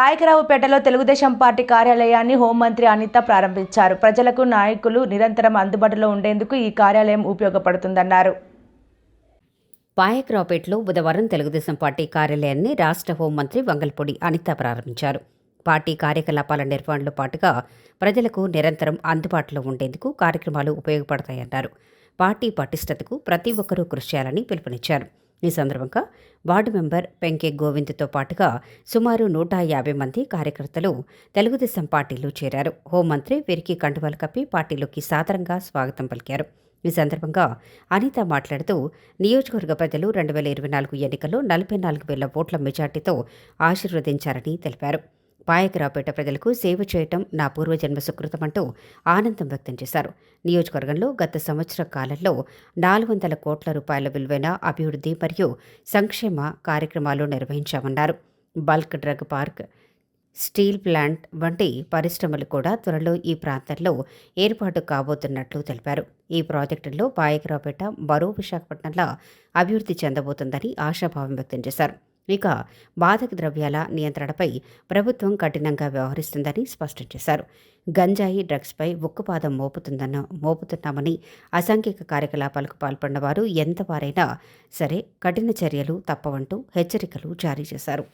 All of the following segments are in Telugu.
పాయకరావుపేటలో తెలుగుదేశం పార్టీ కార్యాలయాన్ని హోంమంత్రి అనిత ప్రారంభించారు. ప్రజలకు నాయకులు నిరంతరం అందుబాటులో ఉండేందుకు ఈ కార్యాలయం ఉపయోగపడుతుందన్నారు. పాయకరావుపేటలో బుధవారం తెలుగుదేశం పార్టీ కార్యాలయాన్ని రాష్ట్ర హోంమంత్రి వంగల్పూడి అనిత ప్రారంభించారు. పార్టీ కార్యకలాపాల నిర్వహణలో పాటుగా ప్రజలకు నిరంతరం అందుబాటులో ఉండేందుకు కార్యక్రమాలు ఉపయోగపడతాయన్నారు. పార్టీ పటిష్టతకు ప్రతి ఒక్కరూ కృషి చేయాలని పిలుపునిచ్చారు. ఈ సందర్భంగా వార్డు మెంబర్ పెంకే గోవింద్తో పాటుగా సుమారు నూట యాభై మంది కార్యకర్తలు తెలుగుదేశం పార్టీలో చేరారు. హోంమంత్రి వీరికి కండువాలు కప్పి పార్టీలోకి సాదరంగా స్వాగతం పలికారు. ఈ సందర్భంగా అనిత మాట్లాడుతూ నియోజకవర్గ ప్రజలు రెండు వేల ఇరవై నాలుగు ఎన్నికల్లో నలభై నాలుగు వేల ఓట్ల మెజార్టీతో ఆశీర్వదించారని తెలిపారు. పాయకరావుపేట ప్రజలకు సేవ చేయటం నా పూర్వజన్మ సుకృతమంటూ ఆనందం వ్యక్తం చేశారు. నియోజకవర్గంలో గత సంవత్సర కాలంలో నాలుగు వందల కోట్ల రూపాయల విలువైన అభివృద్ధి మరియు సంక్షేమ కార్యక్రమాలు నిర్వహించామన్నారు. Bulk drug park steel plant వంటి పరిశ్రమలు కూడా త్వరలో ఈ ప్రాంతంలో ఏర్పాటు కాబోతున్నట్లు తెలిపారు. ఈ ప్రాజెక్టుల్లో పాయకరావుపేట మరో విశాఖపట్నంలో అభివృద్ధి చెందబోతుందని ఆశాభావం వ్యక్తం చేశారు. ఇక బాధక ద్రవ్యాల నియంత్రణపై ప్రభుత్వం కఠినంగా వ్యవహరిస్తుందని స్పష్టం చేశారు. గంజాయి డ్రగ్స్పై ఉక్కుపాదం మోపుతుందన్న మోపుతున్నామని అసాంఘిక కార్యకలాపాలకు పాల్పడిన వారు ఎంతవారైనా సరే కఠిన చర్యలు తప్పవంటూ హెచ్చరికలు జారీ చేశారు.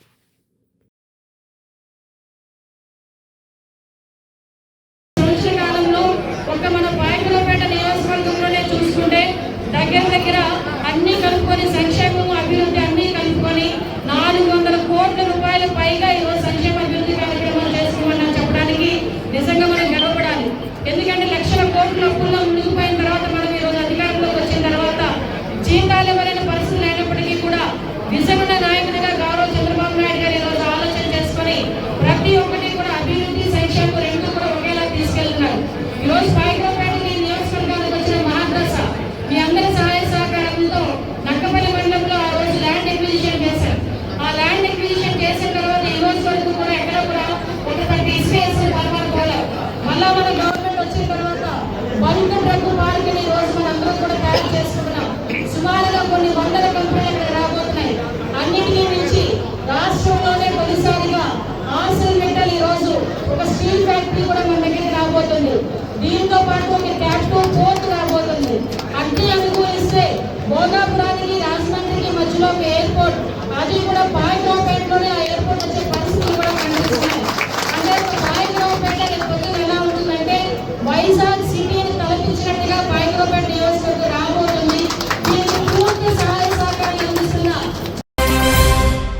భోగాపురానికి ఒక ఎయిర్పోర్ట్ అది కూడా పాయింట్